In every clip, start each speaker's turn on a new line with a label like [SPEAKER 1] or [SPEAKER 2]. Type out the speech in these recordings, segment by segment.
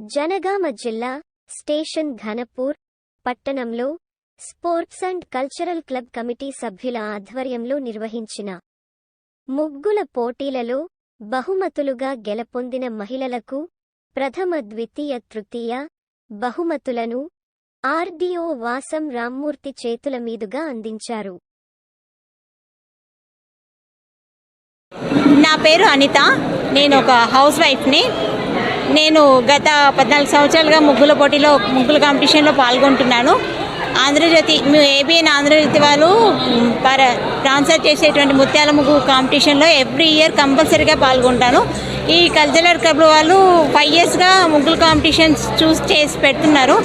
[SPEAKER 1] జనగామ జిల్లా స్టేషన్ ఘనపూర్ పట్టణంలో sports and cultural club committee సభ్యుల ఆధ్వర్యంలో నిర్వహించిన ముగ్గుల పోటీలలో బహుమతులుగా గెలపొందిన మహిళలకు ప్రథమ ద్వితీయ తృతీయ బహుమతులను ఆర్డీఓ వాసం రామ్మూర్తి చేతుల మీదుగా అందించారు.
[SPEAKER 2] నా పేరు అనిత. నేను ఒక హౌస్ వైఫ్ని. నేను గత పద్నాలుగు సంవత్సరాలుగా ముగ్గుల పోటీలో ముగ్గుల కాంపిటీషన్లో పాల్గొంటున్నాను. ఆంధ్రజ్యోతి మేము ఏబిఎన్ ఆంధ్రజ్యోతి వాళ్ళు పర ట్రాన్స్ఫర్ చేసేటువంటి ముత్యాల ముగ్గు కాంపిటీషన్లో ఎవ్రీ ఇయర్ కంపల్సరీగా పాల్గొంటాను. ఈ కల్చరల్ క్లబ్ వాళ్ళు ఫైవ్ ఇయర్స్గా ముగ్గుల కాంపిటీషన్స్ చూస్ చేసి పెడుతున్నారు.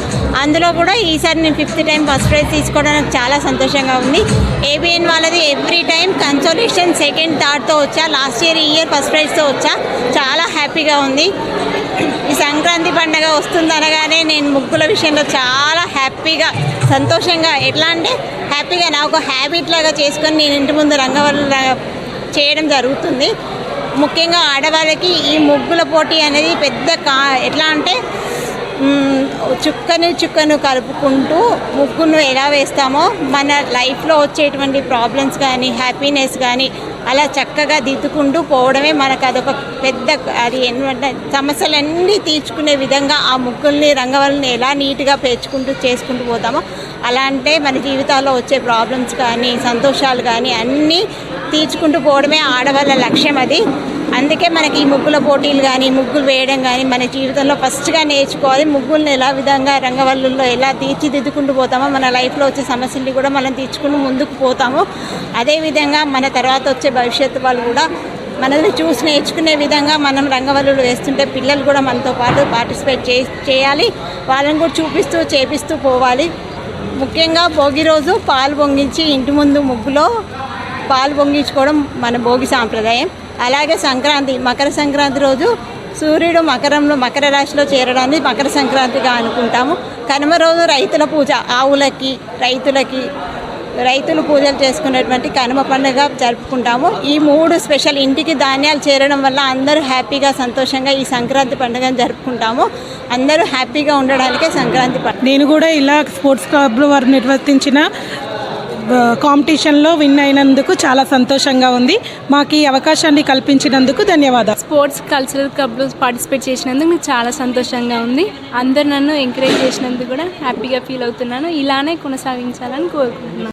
[SPEAKER 2] అందులో కూడా ఈసారి నేను ఫిఫ్త్ టైం ఫస్ట్ ప్రైజ్ తీసుకోవడం నాకు చాలా సంతోషంగా ఉంది. ఏబిఎన్ వాళ్ళది ఎవ్రీ టైం కన్సోలేషన్ సెకండ్ థర్డ్తో వచ్చా. లాస్ట్ ఇయర్ ఈ ఇయర్ ఫస్ట్ ప్రైజ్తో వచ్చా. చాలా హ్యాపీగా ఉంది. ఈ సంక్రాంతి పండగ వస్తుంది అనగానే నేను ముగ్గుల విషయంలో చాలా హ్యాపీగా సంతోషంగా ఎట్లా అంటే హ్యాపీగా నా ఒక హ్యాబిట్ లాగా చేసుకొని నేను ఇంటి ముందు రంగవల్లు చేయడం జరుగుతుంది. ముఖ్యంగా ఆడవాళ్ళకి ఈ ముగ్గుల పోటీ అనేది పెద్ద కా ఎట్లా అంటే చుక్కను చుక్కను కలుపుకుంటూ ముగ్గును ఎలా వేస్తామో మన లైఫ్లో వచ్చేటువంటి ప్రాబ్లమ్స్ కానీ హ్యాపీనెస్ కానీ అలా చక్కగా దిద్దుకుంటూ పోవడమే మనకు అదొక పెద్ద అది ఏంటంటే సమస్యలన్నీ తీర్చుకునే విధంగా ఆ ముగ్గుల్ని రంగవల్ని ఎలా నీట్గా పేర్చుకుంటూ చేసుకుంటూ పోతామో అలా అంటే మన జీవితాల్లో వచ్చే ప్రాబ్లమ్స్ కానీ సంతోషాలు కానీ అన్నీ తీర్చుకుంటూ పోవడమే ఆడవాళ్ళ లక్ష్యం అది. అందుకే మనకి ఈ ముగ్గుల పోటీలు కానీ ముగ్గులు వేయడం కానీ మన జీవితంలో ఫస్ట్గా నేర్చుకోవాలి. ముగ్గులను ఎలా విధంగా రంగవల్లుల్లో ఎలా తీర్చిదిద్దుకుంటూ పోతామో మన లైఫ్లో వచ్చే సమస్యల్ని కూడా మనం తీర్చుకుంటూ ముందుకు పోతాము. అదేవిధంగా మన తర్వాత వచ్చే భవిష్యత్తు వాళ్ళు కూడా మనల్ని చూసి నేర్చుకునే విధంగా మనం రంగవల్లులు వేస్తుంటే పిల్లలు కూడా మనతో పాటు పార్టిసిపేట్ చే చేయాలి. వాళ్ళని కూడా చూపిస్తూ చేపిస్తూ పోవాలి. ముఖ్యంగా భోగి రోజు పాలు పొంగించి ఇంటి ముందు ముగ్గులో పాలు పొంగించుకోవడం మన భోగి సాంప్రదాయం. అలాగే సంక్రాంతి మకర సంక్రాంతి రోజు సూర్యుడు మకరంలో మకర రాశిలో చేరడాన్ని మకర సంక్రాంతిగా అనుకుంటాము. కనుమ రోజు రైతుల పూజ ఆవులకి రైతులకి రైతులు పూజలు చేసుకునేటువంటి కనుమ పండుగ జరుపుకుంటాము. ఈ మూడు స్పెషల్ ఇంటికి ధాన్యాలు చేరడం వల్ల అందరూ హ్యాపీగా సంతోషంగా ఈ సంక్రాంతి పండుగను జరుపుకుంటాము. అందరూ హ్యాపీగా ఉండడానికే సంక్రాంతి పండుగ.
[SPEAKER 3] నేను కూడా ఇలా స్పోర్ట్స్ క్లబ్లో వారు నిర్వర్తించిన కాంపిటీషన్లో విన్ అయినందుకు చాలా సంతోషంగా ఉంది. మాకు ఈ అవకాశాన్ని కల్పించినందుకు ధన్యవాదాలు.
[SPEAKER 4] స్పోర్ట్స్ కల్చరల్ క్లబ్లో పార్టిసిపేట్ చేసినందుకు నాకు చాలా సంతోషంగా ఉంది. అందరు నన్ను ఎంకరేజ్ చేసినందుకు కూడా హ్యాపీగా ఫీల్ అవుతున్నాను. ఇలానే కొనసాగించాలని కోరుకుంటున్నాను.